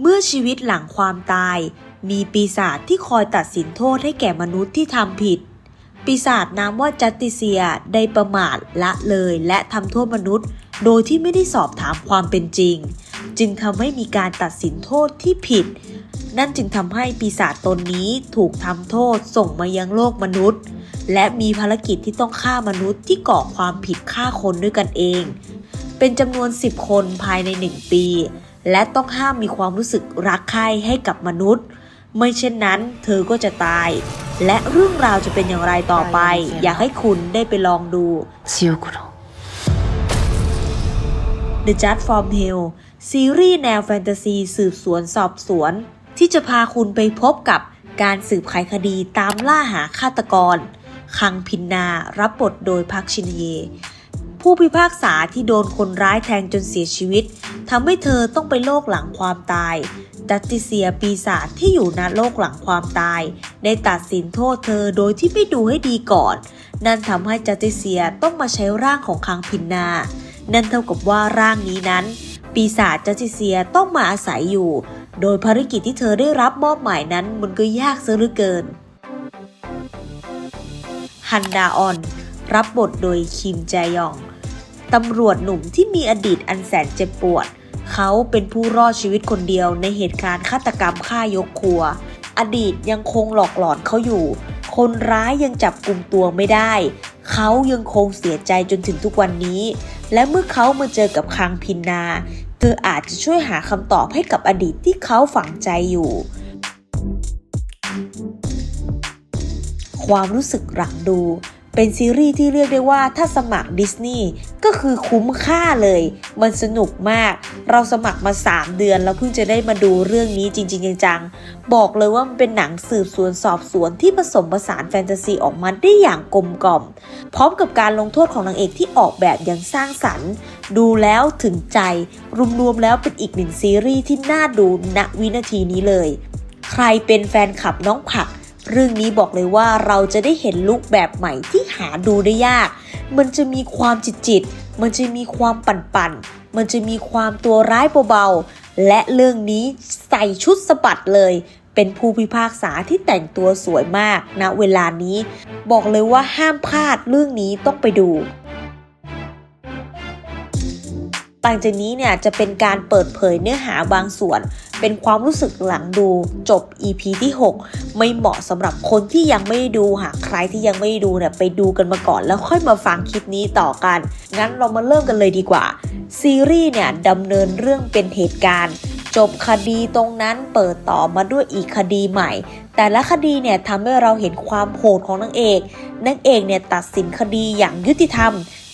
เมื่อชีวิตหลังความตาย มีปีศาจที่คอยตัดสินโทษให้แก่มนุษย์ที่ทำผิด ปีศาจนามว่าจัตติเซียได้ประมาทละเลยและทำโทษมนุษย์ โดยที่ไม่ได้สอบถามความเป็นจริง จึงทำให้มีการตัดสินโทษที่ผิด นั่นจึงทำให้ปีศาจตนนี้ถูกทำโทษส่งมายังโลกมนุษย์ และมีภารกิจที่ต้องฆ่ามนุษย์ที่ก่อความผิดฆ่าคนด้วยกันเอง เป็นจำนวน 10 คนภายใน 1 ปี และต้องห้ามมีความรู้สึกรักใคร่ให้กับมนุษย์ ไม่เช่นนั้น เธอก็จะตาย และเรื่องราวจะเป็นอย่างไรต่อไป อยากให้คุณได้ไปลองดู The Judge from Hell ซีรีส์แนวแฟนตาซีสืบสวนสอบสวน ที่จะพาคุณไปพบกับการสืบไขคดีตามล่าหาฆาตกร คังพินนารับบทโดยพักชินเย ผู้พิพากษาที่โดนคนร้ายแทงจนเสียชีวิตทำให้เธอต้องไปโลกหลังความตาย ดัตติเซียปีศาจที่อยู่ณโลกหลังความตาย ได้ตัดสินโทษเธอโดยที่ไม่ดูให้ดีก่อน นั่นทำให้จัตติเซียต้องมาใช้ร่างของคังพินนา นั่นเท่ากับว่าร่างนี้นั้น ปีศาจจัตติเซียต้องมาอาศัยอยู่ โดยภารกิจที่เธอได้รับมอบหมายนั้นมันก็ยากซะเหลือเกิน ฮันดาออน รับบทโดยคิมแจยอง ตำรวจหนุ่มที่มีอดีตอันแสนเจ็บปวด เขาเป็นผู้รอดชีวิตคนเดียวในเหตุการณ์ฆาตกรรมฆ่ายกครัว อดีตยังคงหลอกหลอนเขาอยู่ คนร้ายยังจับกลุ่มตัวไม่ได้ เขายังคงเสียใจจนถึงทุกวันนี้ และเมื่อเขามาเจอกับคางพินนา เธออาจจะช่วยหาคำตอบให้กับอดีตที่เขาฝังใจอยู่ความรู้สึกหลังดู เป็นซีรีส์ที่เรียกได้ว่าถ้าสมัครดิสนีย์ก็คือคุ้มค่าเลย มันสนุกมาก เราสมัครมา 3 เดือน แล้วเพิ่งจะได้มาดูเรื่องนี้จริง ๆ จังๆ บอกเลยว่ามันเป็นหนังสืบสวนสอบสวนที่ผสมผสานแฟนตาซีออกมาได้อย่างกลมกล่อม พร้อมกับการลงโทษของนางเอกที่ออกแบบอย่างสร้างสรรค์ ดูแล้วถึงใจ รวมๆแล้วเป็นอีกหนึ่งซีรีส์ที่น่าดูณวินาทีนี้เลย ใครเป็นแฟนคลับน้องผัก เรื่องนี้บอกเลยว่าเราจะได้เห็นลุคแบบใหม่ที่หาดูได้ยาก มันจะมีความจิตจิต มันจะมีความปั่นปั่น มันจะมีความตัวร้ายเบาๆ และเรื่องนี้ใส่ชุดสะบัดเลย เป็นผู้พิพากษาที่แต่งตัวสวยมากณเวลานี้ บอกเลยว่าห้ามพลาดเรื่องนี้ต้องไปดู ต่างจากนี้เนี่ยจะเป็นการเปิดเผยเนื้อหาบางส่วน เป็นความรู้สึกหลังดูจบ EP ที่ 6 ไม่เหมาะสำหรับคนที่ยังไม่ดูหากใครที่ยังไม่ด้ดูเนี่ยไปดูกันมาก่อนแล้วค่อยมาฟังคลิปนี้ต่อกัน งั้นเรามาเริ่มกันเลยดีกว่า ซีรีส์เนี่ยดำเนินเรื่องเป็นเหตุการณ์จบคดีตรงนั้นเปิดต่อมาด้วยอีกคดีใหม่ แต่ละคดีเนี่ยทำให้เราเห็นความโหดของนางเอกนางเอกเนี่ยตัดสินคดีอย่างยุติธรรม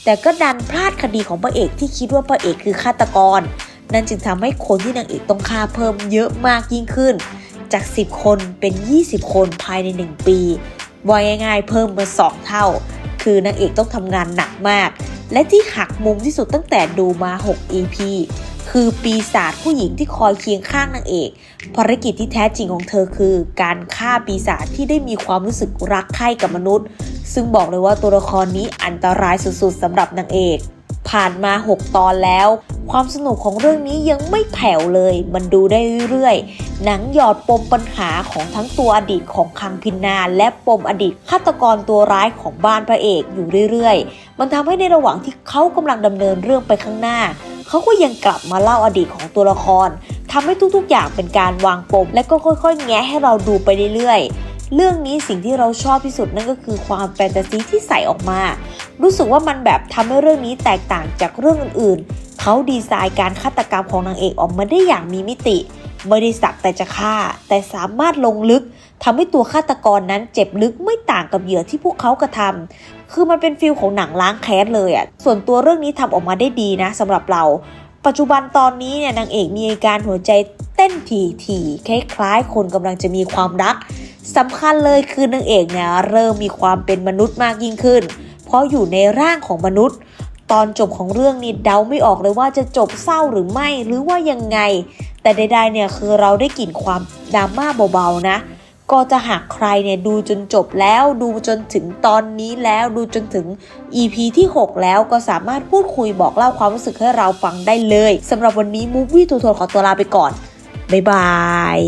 แต่ก็ดันพลาดคดีของพระเอกที่คิดว่าพระเอกคือฆาตกร นั่นจึงทำให้คนที่นางเอกต้องฆ่าเพิ่มเยอะมากยิ่งขึ้น จาก 10 คนเป็น 20 คนภายใน 1 ปีว่าง่ายๆเพิ่มมา2เท่า คือนางเอกต้องทำงานหนักมาก และที่หักมุมที่สุดตั้งแต่ดูมา 6 EP คือปีศาจผู้หญิงที่คอยเคียงข้างนางเอก ภารกิจที่แท้จริงของเธอคือ การฆ่าปีศาจที่ได้มีความรู้สึกรักใคร่กับมนุษย์ ซึ่งบอกเลยว่าตัวละครนี้อันตรายสุดๆสำหรับนางเอกผ่านมา 6 ตอนแล้ว ความสนุกของเรื่องนี้ยังไม่แผ่วเลย มันดูได้เรื่อยๆ หนังหยอดปมปัญหาของทั้งตัวอดีตของคังพินนา และปมอดีตฆาตกรตัวร้ายของบ้านพระเอกอยู่เรื่อยๆ มันทำให้ในระหว่างที่เขากำลังดำเนินเรื่องไปข้างหน้า เขาก็ยังกลับมาเล่าอดีตของตัวละครทำให้ทุกๆ อย่างเป็นการวางปม และก็ค่อยๆ แงะให้เราดูไปเรื่อยๆ เรื่องนี้สิ่งที่เราชอบที่สุดนั่นก็คือความแฟนตาซีที่ใส่ออกมา รู้สึกว่ามันแบบทำให้เรื่องนี้แตกต่างจากเรื่องอื่นๆ เขาดีไซน์การฆาตกรรมของนางเอกออกมาได้อย่างมีมิติ ไม่ได้สักแต่จะฆ่า แต่สามารถลงลึก ทำให้ตัวฆาตกรนั้นเจ็บลึกไม่ต่างกับเหยื่อที่พวกเขากระทำคือมันเป็นฟิลของหนังล้างแค้นเลยอะ่ะส่วนตัวเรื่องนี้ทำออกมาได้ดีนะสำหรับเรา ปัจจุบันตอนนี้เนี่ยนางเอกมีอาการหัวใจเต้นถี่ๆคล้ายๆ คนกำลังจะมีความรักสำคัญเลยคือนางเอกเนี่ยเริ่มมีความเป็นมนุษย์มากยิ่งขึ้น เพราะอยู่ในร่างของมนุษย์ ตอนจบของเรื่องนี้เดาไม่ออกเลยว่าจะจบเศร้าหรือไม่หรือว่ายังไง แต่ใดๆเนี่ยคือเราได้กลิ่นความดราม่าเบาๆนะ ก็จะหากใครเนี่ยดูจนจบแล้วดูจนถึงตอนนี้แล้วดูจนถึง EP ที่ 6 แล้วก็สามารถพูดคุยบอกเล่าความรู้สึกให้เราฟังได้เลยสำหรับวันนี้มูฟวี่ทูโทนขอตัวลาไปก่อน บ๊ายบาย